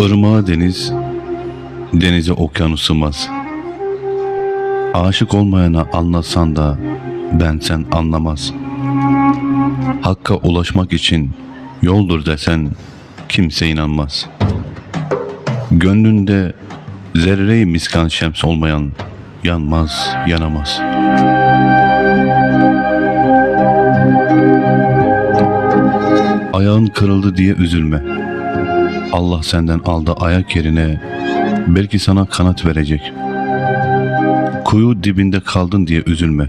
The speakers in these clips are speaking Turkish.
Irmağa deniz, denize okyanus sığmaz. Aşık olmayana anlatsan da ben sen anlamaz. Hakka ulaşmak için yoldur desen kimse inanmaz. Gönlünde zerre-i miskan şems olmayan yanmaz, yanamaz. Ayağın kırıldı diye üzülme. Allah senden aldı ayak yerine belki sana kanat verecek. Kuyu dibinde kaldın diye üzülme.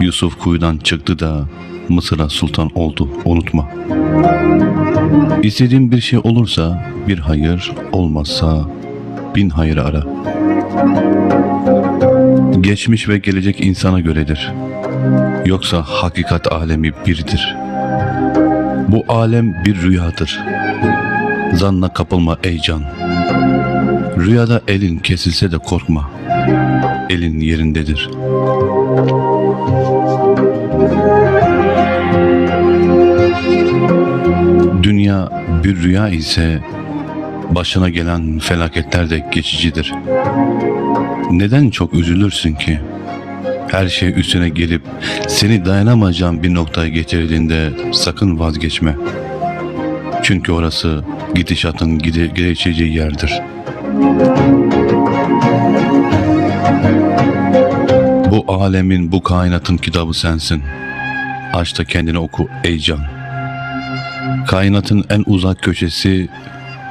Yusuf kuyudan çıktı da Mısır'a sultan oldu unutma. İstediğin bir şey olursa bir hayır olmazsa bin hayır ara. Geçmiş ve gelecek insana göredir. Yoksa hakikat alemi birdir. Bu alem bir rüyadır. Zanna kapılma ey can. Rüyada elin kesilse de korkma. Elin yerindedir. Dünya bir rüya ise başına gelen felaketler de geçicidir. Neden çok üzülürsün ki? Her şey üstüne gelip seni dayanamayacağın bir noktaya getirdiğinde sakın vazgeçme. Çünkü orası gidişatın gide geçeceği yerdir. Bu alemin, bu kainatın kitabı sensin. Aç da kendini oku ey can. Kainatın en uzak köşesi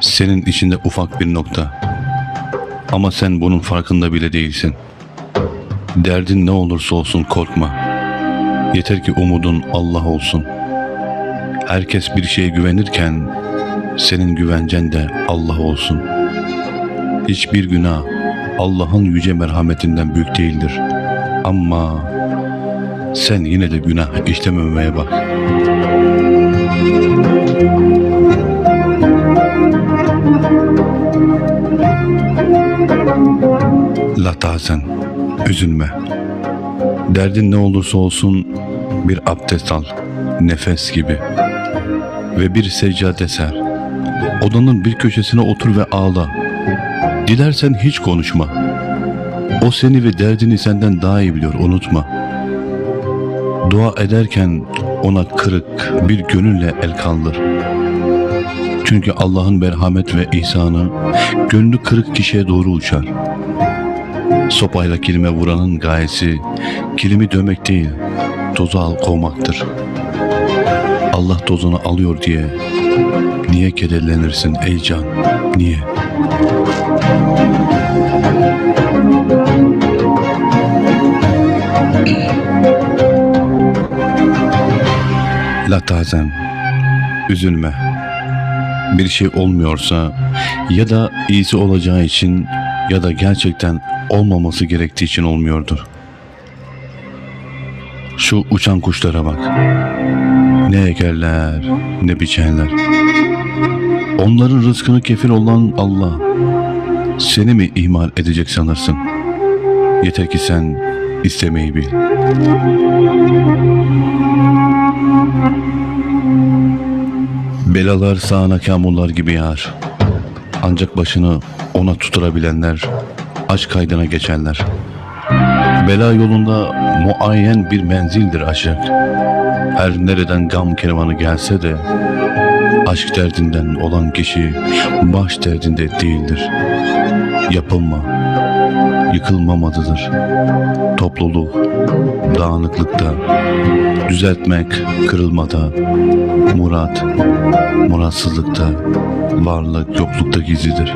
senin içinde ufak bir nokta. Ama sen bunun farkında bile değilsin. Derdin ne olursa olsun korkma. Yeter ki umudun Allah olsun. Herkes bir şeye güvenirken senin güvencen de Allah olsun. Hiçbir günah Allah'ın yüce merhametinden büyük değildir. Ama sen yine de günah işlememeye bak. La üzülme. Derdin ne olursa olsun bir abdest al, nefes gibi. Ve bir seccade ser. Odanın bir köşesine otur ve ağla. Dilersen hiç konuşma. O seni ve derdini senden daha iyi biliyor, unutma. Dua ederken ona kırık bir gönülle el kaldır. Çünkü Allah'ın merhamet ve ihsanı gönlü kırık kişiye doğru uçar. Sopayla kilime vuranın gayesi kilimi dövmek değil, tozu al kovmaktır. Allah tozunu alıyor diye niye kederlenirsin ey can, niye? La üzülme. Bir şey olmuyorsa ya da iyisi olacağı için ya da gerçekten olmaması gerektiği için olmuyordur. Şu uçan kuşlara bak. Ne ekerler, ne biçerler. Onların rızkını kefil olan Allah. Seni mi ihmal edecek sanırsın? Yeter ki sen istemeyi bil. Belalar sağana kamullar gibi yağar. Ancak başını ona tuturabilenler, aşk kaydına geçenler. Bela yolunda muayyen bir menzildir aşık. Her nereden gam kervanı gelse de, aşk derdinden olan kişi baş derdinde değildir. Yapılma, yıkılmamadıdır. Topluluk, dağınıklıkta, düzeltmek kırılmada, murat, muratsızlıkta, varlık yoklukta gizlidir.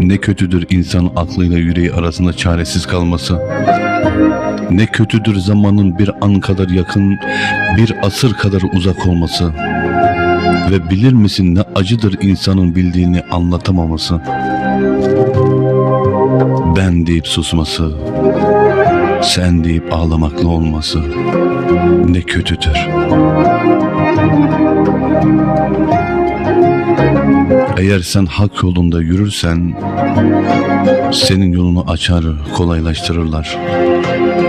Ne kötüdür insan aklıyla yüreği arasında çaresiz kalması. Ne kötüdür zamanın bir an kadar yakın, bir asır kadar uzak olması. Ve bilir misin ne acıdır insanın bildiğini anlatamaması. Ben deyip susması, sen deyip ağlamakla olması ne kötüdür. Eğer sen hak yolunda yürürsen senin yolunu açar, kolaylaştırırlar.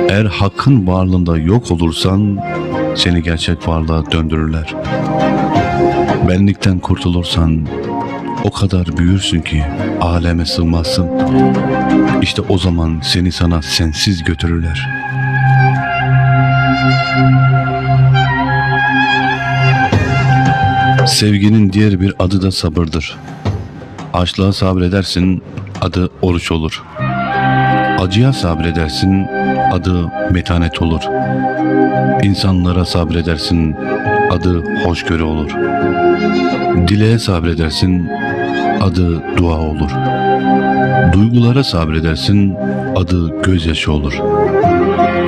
Eğer hakkın varlığında yok olursan seni gerçek varlığa döndürürler. Benlikten kurtulursan o kadar büyürsün ki aleme sığmazsın. İşte o zaman seni sana sensiz götürürler. Sevginin diğer bir adı da sabırdır. Açlığa sabredersin, adı oruç olur. Acıya sabredersin, adı metanet olur. İnsanlara sabredersin, adı hoşgörü olur. Dileğe sabredersin, adı dua olur. Duygulara sabredersin, adı gözyaşı olur.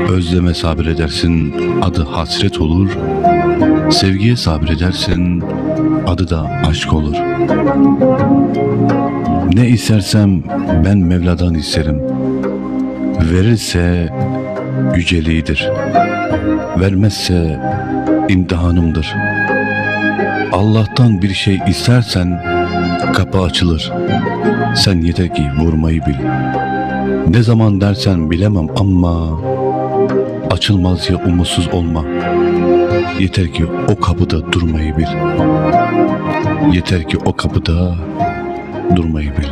Özleme sabredersin, adı hasret olur. Sevgiye sabredersin, adı da aşk olur. Ne istersem ben Mevla'dan isterim. Verirse yüceliğidir. Vermezse imtihanımdır. Allah'tan bir şey istersen kapı açılır. Sen yeter ki vurmayı bil. Ne zaman dersen bilemem ama açılmaz ya umutsuz olma. Yeter ki o kapıda durmayı bil. Yeter ki o kapıda durmayı bil.